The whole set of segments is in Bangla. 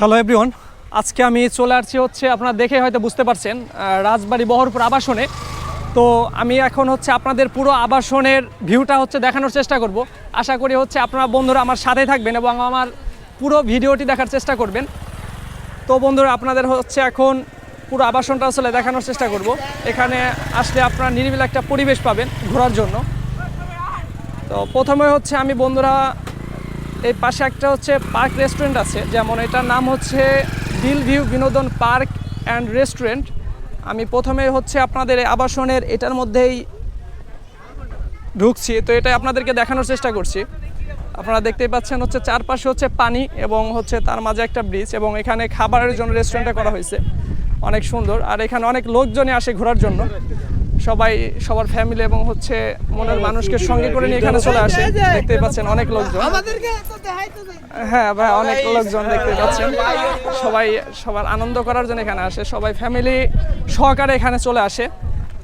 হ্যালো এভরিওয়ান আজকে আমি চলে আসছি হচ্ছে, আপনারা দেখে হয়তো বুঝতে পারছেন রাজবাড়ি বহরপুর আবাসনে। তো আমি এখন হচ্ছে আপনাদের পুরো আবাসনের ভিউটা হচ্ছে দেখানোর চেষ্টা করব। আশা করি হচ্ছে আপনারা বন্ধুরা আমার সাথে থাকবেন এবং আমার পুরো ভিডিওটি দেখার চেষ্টা করবেন। তো বন্ধুরা, আপনাদের হচ্ছে এখন পুরো আবাসনটা আসলে দেখানোর চেষ্টা করব। এখানে আসলে আপনারা নিরিবিল একটা পরিবেশ পাবেন ঘোরার জন্য। তো প্রথমে হচ্ছে আমি বন্ধুরা এই পাশে একটা হচ্ছে পার্ক রেস্টুরেন্ট আছে, যেমন এটার নাম হচ্ছে দিল ভিউ বিনোদন পার্ক অ্যান্ড রেস্টুরেন্ট। আমি প্রথমে হচ্ছে আপনাদের আবাসনের এটার মধ্যেই ঢুকছি, তো এটা আপনাদেরকে দেখানোর চেষ্টা করছি। আপনারা দেখতেই পাচ্ছেন হচ্ছে চারপাশে হচ্ছে পানি এবং হচ্ছে তার মাঝে একটা ব্রিজ এবং এখানে খাবারের জন্য রেস্টুরেন্টটা করা হয়েছে। অনেক সুন্দর, আর এখানে অনেক লোকজনই আসে ঘোরার জন্য। সবাই সবার ফ্যামিলি এবং হচ্ছে মনের মানুষকে সঙ্গে করে নিয়ে এখানে চলে আসে। দেখতে পাচ্ছেন অনেক লোকজন। হ্যাঁ ভাই অনেক লোকজন দেখতে পাচ্ছেন। সবাই সবার আনন্দ করার জন্য এখানে আসে। সবাই ফ্যামিলি সহকারে এখানে চলে আসে।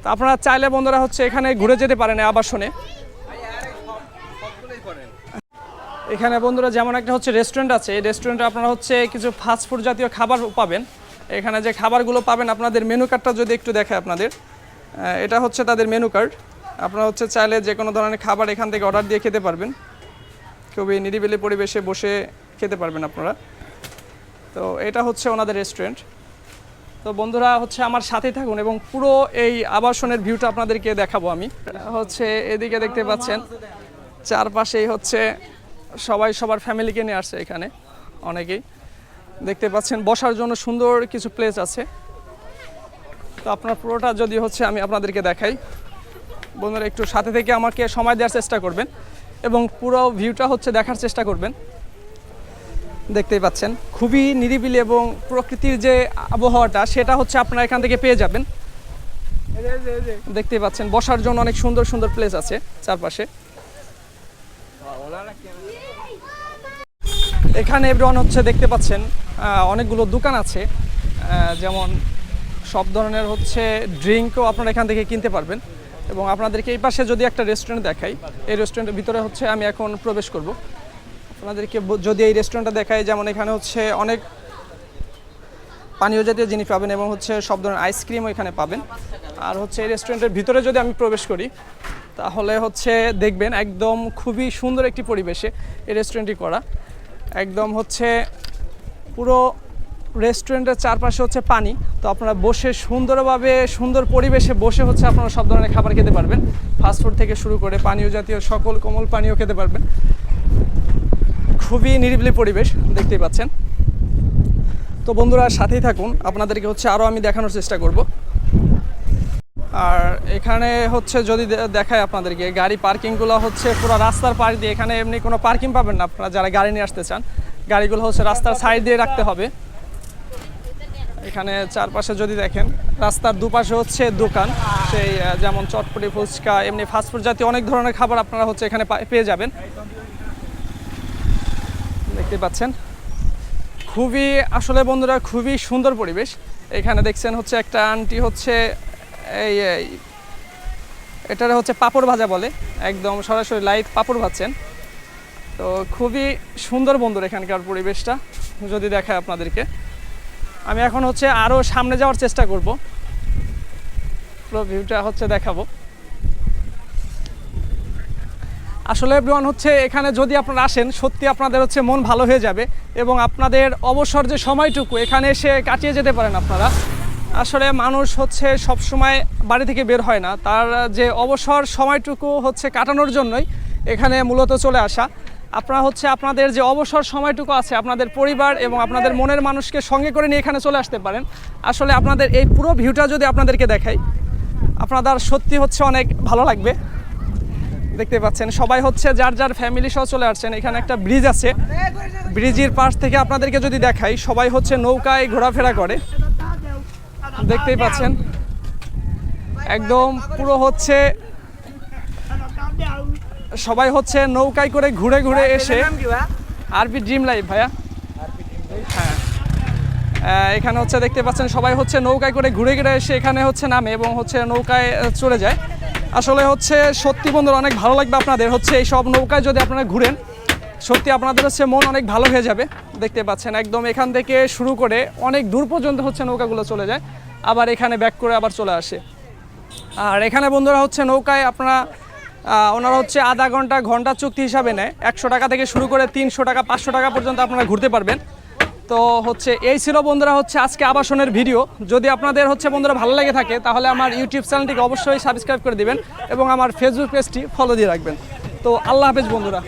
তো আপনারা চাইলে বন্ধুরা হচ্ছে এখানে ঘুরে যেতে পারেন আবাসনে। এখানে বন্ধুরা যেমন একটা হচ্ছে রেস্টুরেন্ট আছে এই রেস্টুরেন্টে আপনারা হচ্ছে কিছু ফাস্ট ফুড জাতীয় খাবার পাবেন। এখানে যে খাবারগুলো পাবেন আপনাদের মেনু কার্ডটা যদি একটু দেখায় আপনাদের। এটা হচ্ছে তাদের মেনু কার্ড আপনারা হচ্ছে চাইলে যে কোনো ধরনের খাবার এখান থেকে অর্ডার দিয়ে খেতে পারবেন। খুবই নিরিবিলি পরিবেশে বসে খেতে পারবেন আপনারা। তো এটা হচ্ছে ওনাদের রেস্টুরেন্ট তো বন্ধুরা হচ্ছে আমার সাথেই থাকুন এবং পুরো এই আবাসনের ভিউটা আপনাদেরকে দেখাবো আমি। হচ্ছে এদিকে দেখতে পাচ্ছেন, চারপাশেই হচ্ছে সবাই সবার ফ্যামিলিকে নিয়ে আসছে এখানে, অনেকেই। দেখতে পাচ্ছেন, বসার জন্য সুন্দর কিছু প্লেস আছে। তো আপনার পুরোটা যদি হচ্ছে আমি আপনাদেরকে দেখাই। বন্ধুরা, একটু সাথে থেকে আমাকে সময় দেওয়ার চেষ্টা করবেন এবং পুরো ভিউটা হচ্ছে দেখার চেষ্টা করবেন। দেখতেই পাচ্ছেন, খুবই নিরিবিলি এবং প্রকৃতির যে আবহাওয়াটা, সেটা হচ্ছে আপনারা এখান থেকে পেয়ে যাবেন। দেখতেই পাচ্ছেন, বসার জন্য অনেক সুন্দর সুন্দর প্লেস আছে চারপাশে। এখানে এভরিওয়ান হচ্ছে দেখতে পাচ্ছেন অনেকগুলো দোকান আছে যেমন সব ধরনের হচ্ছে ড্রিঙ্কও আপনারা এখান থেকে কিনতে পারবেন। এবং আপনাদেরকে এই পাশে যদি একটা রেস্টুরেন্ট দেখাই, এই রেস্টুরেন্টের ভিতরে হচ্ছে আমি এখন প্রবেশ করব। আপনাদেরকে যদি এই রেস্টুরেন্টটা দেখাই, যেমন এখানে হচ্ছে অনেক পানীয় জাতীয় জিনিস পাবেন এবং হচ্ছে সব ধরনের আইসক্রিমও এখানে পাবেন। আর হচ্ছে এই রেস্টুরেন্টের ভিতরে যদি আমি প্রবেশ করি, তাহলে হচ্ছে দেখবেন একদম খুবই সুন্দর একটি পরিবেশে এই রেস্টুরেন্টটি করা। একদম হচ্ছে পুরো রেস্টুরেন্টের চারপাশে হচ্ছে পানি। তো আপনারা বসে সুন্দরভাবে, সুন্দর পরিবেশে বসে হচ্ছে আপনারা সব ধরনের খাবার খেতে পারবেন। ফাস্টফুড থেকে শুরু করে পানীয় জাতীয় সকল কোমল পানীয় খেতে পারবেন। খুবই নিরিবিলি পরিবেশ, দেখতেই পাচ্ছেন। তো বন্ধুরা, সাথেই থাকুন। আপনাদেরকে হচ্ছে আরও আমি দেখানোর চেষ্টা করব। আর এখানে হচ্ছে যদি দেখায় আপনাদেরকে, গাড়ি পার্কিংগুলো হচ্ছে পুরো রাস্তার পাশ দিয়ে। এখানে এমনি কোনো পার্কিং পাবেন না আপনারা, যারা গাড়ি নিয়ে আসতে চান। গাড়িগুলো হচ্ছে রাস্তার সাইড দিয়ে রাখতে হবে। এখানে চারপাশে যদি দেখেন, রাস্তার দুপাশে হচ্ছে দোকান। সেই যেমন চটপটি, ফুচকা, এমনি ফাস্টফুড জাতীয় অনেক ধরনের খাবার আপনারা হচ্ছে এখানে পেয়ে যাবেন। দেখতে পাচ্ছেন? খুবই, আসলে বন্ধুরা, খুবই সুন্দর পরিবেশ। এখানে দেখছেন হচ্ছে একটা আন্টি হচ্ছে, এই এটারে হচ্ছে পাপড় ভাজা বলে। একদম সরাসরি লাইভ পাপড় ভাজছেন। তো খুবই সুন্দর বন্ধুর এখানকার পরিবেশটা, যদি দেখায় আপনাদেরকে। আমি এখন হচ্ছে আরও সামনে যাওয়ার চেষ্টা করব। পুরো ভিউটা হচ্ছে দেখাবো। আসলে এভরিওয়ান হচ্ছে এখানে যদি আপনারা আসেন, সত্যি আপনাদের হচ্ছে মন ভালো হয়ে যাবে এবং আপনাদের অবসর যে সময়টুকু, এখানে এসে কাটিয়ে যেতে পারেন আপনারা। আসলে মানুষ হচ্ছে সব সময় বাড়ি থেকে বের হয় না। তার যে অবসর সময়টুকু হচ্ছে কাটানোর জন্যই এখানে মূলত চলে আসা। আপনারা হচ্ছে আপনাদের যে অবসর সময়টুকু আছে আপনাদের পরিবার এবং আপনাদের মনের মানুষকে সঙ্গে করে নিয়ে এখানে চলে আসতে পারেন। আসলে আপনাদের এই পুরো ভিউটা যদি আপনাদেরকে দেখাই, আপনাদের সত্যি হচ্ছে অনেক ভালো লাগবে। দেখতে পাচ্ছেন, সবাই হচ্ছে যার যার ফ্যামিলি সহ চলে আসছেন। এখানে একটা ব্রিজ আছে। ব্রিজের পাশ থেকে আপনাদেরকে যদি দেখাই, সবাই হচ্ছে নৌকায় ঘোরাফেরা করে। দেখতেই পাচ্ছেন, একদম পুরো হচ্ছে সবাই হচ্ছে নৌকায় করে ঘুরে ঘুরে এসে আরবি ড্রিম লাইফ ভাইয়া। হ্যাঁ। এখানে হচ্ছে দেখতে পাচ্ছেন সবাই হচ্ছে নৌকায় করে ঘুরে ঘুরে এসে এখানে হচ্ছে নামে এবং হচ্ছে নৌকায় চলে যায়। আসলে হচ্ছে সত্যি বন্ধুরা অনেক ভালো লাগবে আপনাদের। হচ্ছে এই সব নৌকায় যদি আপনারা ঘুরেন সত্যি আপনাদের হচ্ছে মন অনেক ভালো হয়ে যাবে। দেখতে পাচ্ছেন একদম এখান থেকে শুরু করে অনেক দূর পর্যন্ত হচ্ছে নৌকাগুলো চলে যায়। আবার এখানে ব্যাক করে আবার চলে আসে। আর এখানে বন্ধুরা হচ্ছে নৌকায় আপনারা ওনারা হচ্ছে আধা ঘণ্টা ঘণ্টা চুক্তি হিসাবে নেয়। একশো টাকা থেকে শুরু করে তিনশো টাকা, পাঁচশো টাকা পর্যন্ত আপনারা ঘুরতে পারবেন। তো হচ্ছে এই ছিল বন্ধুরা হচ্ছে আজকে আবাসনের ভিডিও। যদি আপনাদের হচ্ছে বন্ধুরা ভালো লেগে থাকে, তাহলে আমার ইউটিউব চ্যানেলটিকে অবশ্যই সাবস্ক্রাইব করে দিবেন এবং আমার ফেসবুক পেজটি ফলো দিয়ে রাখবেন। তো আল্লাহ হাফেজ বন্ধুরা।